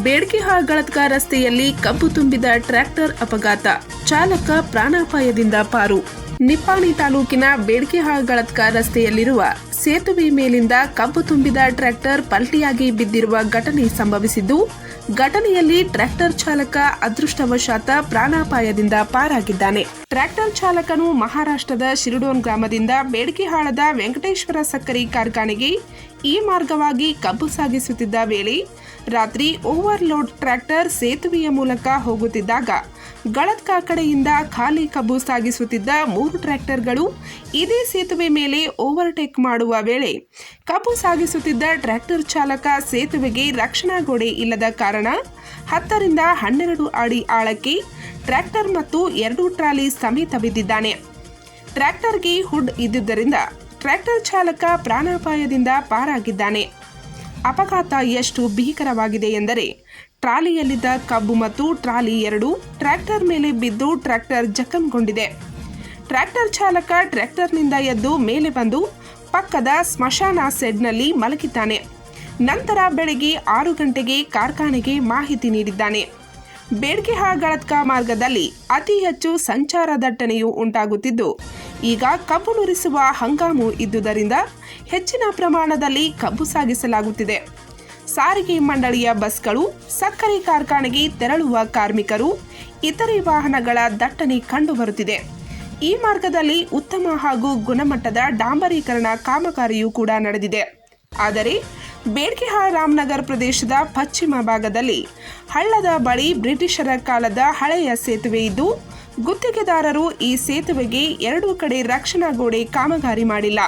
ಬೇಡ್ಕಿಹಾಳ್ ಗಳತ್ಕ ರಸ್ತೆಯಲ್ಲಿ ಕಬ್ಬು ತುಂಬಿದ ಟ್ರ್ಯಾಕ್ಟರ್ ಅಪಘಾತ. ಚಾಲಕ ಪ್ರಾಣಾಪಾಯದಿಂದ ಪಾರು. ನಿಪ್ಪಾಣಿ ತಾಲೂಕಿನ ಬೇಡ್ಕಿಹಾಳ್ ಗಳತ್ಕ ರಸ್ತೆಯಲ್ಲಿರುವ ಸೇತುವೆ ಮೇಲಿಂದ ಕಬ್ಬು ತುಂಬಿದ ಟ್ರ್ಯಾಕ್ಟರ್ ಪಲ್ಟಿಯಾಗಿ ಬಿದ್ದಿರುವ ಘಟನೆ ಸಂಭವಿಸಿದ್ದು, ಘಟನೆಯಲ್ಲಿ ಟ್ರ್ಯಾಕ್ಟರ್ ಚಾಲಕ ಅದೃಷ್ಟವಶಾತ ಪ್ರಾಣಾಪಾಯದಿಂದ ಪಾರಾಗಿದ್ದಾನೆ. ಟ್ರ್ಯಾಕ್ಟರ್ ಚಾಲಕನು ಮಹಾರಾಷ್ಟ್ರದ ಶಿರುಡೋನ್ ಗ್ರಾಮದಿಂದ ಬೇಡಿಕೆಹಾಳದ ವೆಂಕಟೇಶ್ವರ ಸಕ್ಕರೆ ಕಾರ್ಖಾನೆಗೆ ಈ ಮಾರ್ಗವಾಗಿ ಕಬ್ಬು ಸಾಗಿಸುತ್ತಿದ್ದ ವೇಳೆ ರಾತ್ರಿ ಓವರ್ಲೋಡ್ ಟ್ರ್ಯಾಕ್ಟರ್ ಸೇತುವೆಯ ಮೂಲಕ ಹೋಗುತ್ತಿದ್ದಾಗ ಗಳತ್ಕಾ ಕಾಕಡೆಯಿಂದ ಖಾಲಿ ಕಬ್ಬು ಸಾಗಿಸುತ್ತಿದ್ದ ಮೂರು ಟ್ರ್ಯಾಕ್ಟರ್ಗಳು ಇದೇ ಸೇತುವೆ ಮೇಲೆ ಓವರ್ಟೇಕ್ ಮಾಡುವ ವೇಳೆ ಕಬ್ಬು ಸಾಗಿಸುತ್ತಿದ್ದ ಟ್ರ್ಯಾಕ್ಟರ್ ಚಾಲಕ ಸೇತುವೆಗೆ ರಕ್ಷಣಾ ಗೋಡೆ ಇಲ್ಲದ ಕಾರಣ ಹತ್ತರಿಂದ ಹನ್ನೆರಡು ಅಡಿ ಆಳಕ್ಕೆ ಟ್ರ್ಯಾಕ್ಟರ್ ಮತ್ತು ಎರಡು ಟ್ರಾಲಿ ಸಮೇತ ಬಿದ್ದಿದ್ದಾನೆ. ಟ್ರ್ಯಾಕ್ಟರ್ಗೆ ಹುಡ್ ಇದ್ದುದರಿಂದ ಟ್ರ್ಯಾಕ್ಟರ್ ಚಾಲಕ ಪ್ರಾಣಾಪಾಯದಿಂದ ಪಾರಾಗಿದ್ದಾನೆ. ಅಪಘಾತ ಎಷ್ಟು ಭೀಕರವಾಗಿದೆ ಎಂದರೆ ಟ್ರಾಲಿಯಲ್ಲಿದ್ದ ಕಬ್ಬು ಮತ್ತು ಟ್ರಾಲಿ ಎರಡು ಟ್ರ್ಯಾಕ್ಟರ್ ಮೇಲೆ ಬಿದ್ದು ಟ್ರ್ಯಾಕ್ಟರ್ ಜಖಂಗೊಂಡಿದೆ. ಟ್ರ್ಯಾಕ್ಟರ್ ಚಾಲಕ ಟ್ರ್ಯಾಕ್ಟರ್ನಿಂದ ಎದ್ದು ಮೇಲೆ ಬಂದು ಪಕ್ಕದ ಸ್ಮಶಾನ ಸೆಡ್ನಲ್ಲಿ ಮಲಗಿದ್ದಾನೆ. ನಂತರ ಬೆಳಗ್ಗೆ ಆರು ಗಂಟೆಗೆ ಕಾರ್ಖಾನೆಗೆ ಮಾಹಿತಿ ನೀಡಿದ್ದಾನೆ. ಬೇಡ್ಕೆಹಾಳಗಳತ್ಕ ಮಾರ್ಗದಲ್ಲಿ ಅತಿ ಹೆಚ್ಚು ಸಂಚಾರ ದಟ್ಟಣೆಯು ಉಂಟಾಗುತ್ತಿದ್ದು, ಈಗ ಕಬ್ಬು ನುರಿಸುವ ಹಂಗಾಮು ಇದ್ದುದರಿಂದ ಹೆಚ್ಚಿನ ಪ್ರಮಾಣದಲ್ಲಿ ಕಬ್ಬು ಸಾಗಿಸಲಾಗುತ್ತಿದೆ. ಸಾರಿಗೆ ಮಂಡಳಿಯ ಬಸ್ಗಳು, ಸಕ್ಕರೆ ಕಾರ್ಖಾನೆಗೆ ತೆರಳುವ ಕಾರ್ಮಿಕರು, ಇತರೆ ವಾಹನಗಳ ದಟ್ಟಣೆ ಕಂಡುಬರುತ್ತಿದೆ. ಈ ಮಾರ್ಗದಲ್ಲಿ ಉತ್ತಮ ಹಾಗೂ ಗುಣಮಟ್ಟದ ಡಾಂಬರೀಕರಣ ಕಾಮಗಾರಿಯೂ ಕೂಡ ನಡೆದಿದೆ. ಆದರೆ ಬೇಡ್ಕೆಹಾಳ ರಾಮನಗರ್ ಪ್ರದೇಶದ ಪಶ್ಚಿಮ ಭಾಗದಲ್ಲಿ ಹಳ್ಳದ ಬಳಿ ಬ್ರಿಟಿಷರ ಕಾಲದ ಹಳೆಯ ಸೇತುವೆ ಇದ್ದು, ಗುತ್ತಿಗೆದಾರರು ಈ ಸೇತುವೆಗೆ ಎರಡೂ ಕಡೆ ರಕ್ಷಣಾ ಗೋಡೆ ಕಾಮಗಾರಿ ಮಾಡಿಲ್ಲ.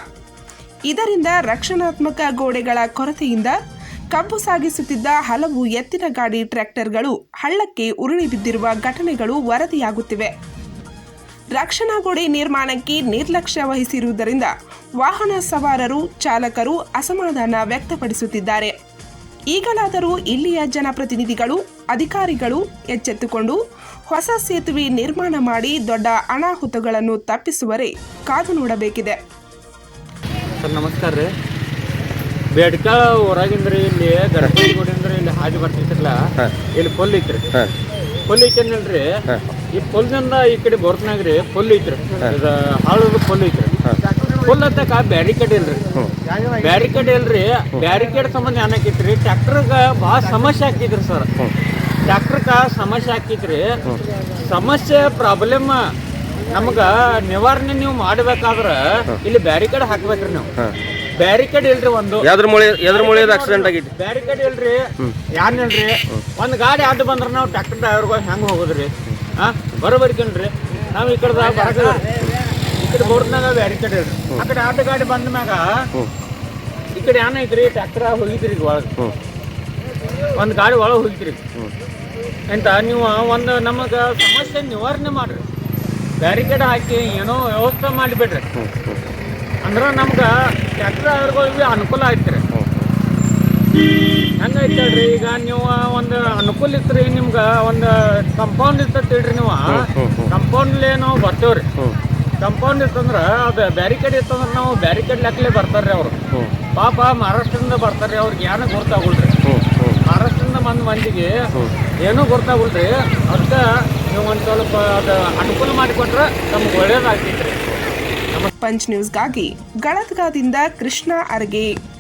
ಇದರಿಂದ ರಕ್ಷಣಾತ್ಮಕ ಗೋಡೆಗಳ ಕೊರತೆಯಿಂದ ಕಬ್ಬು ಸಾಗಿಸುತ್ತಿದ್ದ ಹಲವು ಎತ್ತಿನ ಗಾಡಿ ಟ್ರ್ಯಾಕ್ಟರ್ಗಳು ಹಳ್ಳಕ್ಕೆ ಉರುಳಿ ಬಿದ್ದಿರುವ ಘಟನೆಗಳು ವರದಿಯಾಗುತ್ತಿವೆ. ರಕ್ಷಣಾ ಗೋಡೆ ನಿರ್ಮಾಣಕ್ಕೆ ನಿರ್ಲಕ್ಷ್ಯ ವಹಿಸಿರುವುದರಿಂದ ವಾಹನ ಸವಾರರು, ಚಾಲಕರು ಅಸಮಾಧಾನ ವ್ಯಕ್ತಪಡಿಸುತ್ತಿದ್ದಾರೆ. ಈಗಲಾದರೂ ಇಲ್ಲಿಯ ಜನಪ್ರತಿನಿಧಿಗಳು, ಅಧಿಕಾರಿಗಳು ಎಚ್ಚೆತ್ತುಕೊಂಡು ಹೊಸ ಸೇತುವೆ ನಿರ್ಮಾಣ ಮಾಡಿ ದೊಡ್ಡ ಅನಾಹುತಗಳನ್ನು ತಪ್ಪಿಸುವರೆ ಕಾದು ನೋಡಬೇಕಿದೆ. ಸರ್, ನಮಸ್ಕಾರ ರೀ. ಬೇಡ್ಕ ಹೊರಗಿಂದ್ರಿ ಇಲ್ಲಿ ಗಣಪತಿ ಗುಡಿ ಅಂದ್ರೆ ಇಲ್ಲಿ ಹಾದಿ ಬರ್ತಿರ್ತಿರ್ಲ ಇಲ್ಲಿ ಪೊಲ್ ಐತ್ರಿ. ಪೊಲ್ ಐತೇನಲ್ರಿ ಈ ಪೊಲ್ದಿಂದ ಈ ಕಡೆ ಬರ್ತನಾಗ ರೀ ಪೊಲ್ ಐತ್ರಿ ಇದು ಹಾಳದ ಪೊಲ್ ಐತ್ರಿ. ಪೊಲ್ ಹತ್ತಕ ಬ್ಯಾರಿಕೇಡ್ ಇಲ್ರಿ. ಬ್ಯಾರಿಕೇಡ್ ಇಲ್ರಿ ಬ್ಯಾರಿಕೇಡ್ ಸಂಬಂಧ ಏನಾಕೈತ್ರಿ ಟ್ರ್ಯಾಕ್ಟರ್ಗ ಭಾಳ ಸಮಸ್ಯೆ ಆಕೈತ್ರಿ ಸರ್. ಟ್ರ್ಯಾಕ್ಟರ್ಗ ಸಮಸ್ಯೆ ಆಕೈತ್ರಿ ಸಮಸ್ಯೆ ಪ್ರಾಬ್ಲಮ್ ನಮ್ಗ ನಿವಾರಣೆ ನೀವು ಮಾಡ್ಬೇಕಾದ್ರ ಇಲ್ಲಿ ಬ್ಯಾರಿಕೇಡ್ ಹಾಕ್ಬೇಕ್ರಿ ನೀವು. ಬ್ಯಾರಿಕೇಡ್ ಇಲ್ರಿ ಒಂದು. ಯಾವ್ದ್ರ ಮೂಳೆ ಎದ್ರ ಮೂಳೆ ಆಕ್ಸಿಡೆಂಟ್ ಆಗೈತಿ ಬ್ಯಾರಿಕೇಡ್ ಇಲ್ರಿ. ಯಾನ್ ಇಲ್ರಿ? ಒಂದ್ ಗಾಡಿ ಅಡ್ಡ ಬಂದ್ರೆ ನಾವು ಟ್ರ್ಯಾಕ್ಟರ್ ಡ್ರೈವರ್ಗಳು ಹೆಂಗ್ ಹೋಗುದ್ರಿ? ಹಾ ಬರೋಬರ್ಕೇನ್ರಿ ನಾವ್ ಈ ಕಡೆ ಬರಕ ಈ ಕಡೆ ಬೋರ್ಡ್ನಾಗ ಬ್ಯಾರಿಕೇಡ್ ಇಲ್ರಿ. ಆ ಕಡೆ ಅಡ್ಡ ಗಾಡಿ ಬಂದ ಮ್ಯಾಗ ಈ ಕಡೆ ಏನೈತ್ರಿ ಟ್ರ್ಯಾಕ್ಟರ್ ಹೋಗಿದ್ರಿ ಒಳಗೆ. ಒಂದು ಒಂದ್ ಗಾಡಿ ಒಳಗೆ ಹೋಗಿದ್ರಿ. ಎಂತ ನೀವು ಒಂದು ನಮಗ ಸಮಸ್ಯೆ ನಿವಾರಣೆ ಮಾಡ್ರಿ. ಬ್ಯಾರಿಕೇಡ್ ಹಾಕಿ ಏನೋ ವ್ಯವಸ್ಥೆ ಮಾಡಿಬಿಡ್ರಿ. ಅಂದ್ರೆ ನಮ್ಗೆ ಟ್ರ್ಯಾಕ್ಟರ್ ಡ್ರೈವರ್ಗಳಿಗೆ ಅನುಕೂಲ ಆಯ್ತು ರೀ. ಹೆಂಗೈತೆ ಹೇಳ್ರಿ ಈಗ ನೀವು ಒಂದು ಅನುಕೂಲ ಇತ್ತು ರೀ ನಿಮ್ಗೆ ಒಂದು ಕಂಪೌಂಡ್ ಇರ್ತೈತಿ ಹೇಳ್ರಿ ನೀವು. ಕಂಪೌಂಡ್ಲೇ ನಾವು ಬರ್ತೇವ್ರಿ. ಕಂಪೌಂಡ್ ಇತ್ತಂದ್ರೆ ಅದು ಬ್ಯಾರಿಕೇಡ್ ಇತ್ತಂದ್ರೆ ನಾವು ಬ್ಯಾರಿಕೇಡ್ ಲೆಕ್ಕಲೆ ಬರ್ತಾರ್ರಿ ಅವರು. ಪಾಪ ಮಹಾರಾಷ್ಟ್ರದಿಂದ ಬರ್ತಾರ್ರಿ ಅವ್ರಿಗೆ ಏನೂ ಗೊತ್ತಾಗಲ್ರಿ. ಮಹಾರಾಷ್ಟ್ರದಿಂದ ಬಂದ ಮಂದಿಗೆ ಏನೂ ಗೊತ್ತಾಗಲ್ರಿ ಅದಕ್ಕೆ ನೀವು ಒಂದು ಸ್ವಲ್ಪ ಅದು ಅನುಕೂಲ ಮಾಡಿಕೊಟ್ರೆ ನಮ್ಗೆ ಒಳ್ಳೇದಾಗ್ತೈತ್ರಿ ಪಂಚ್ ನ್ಯೂಸ್ಗಾಗಿ ಗಳತ್ಗಾದಿಂದ ಕೃಷ್ಣ ಅರ್ಗೆ.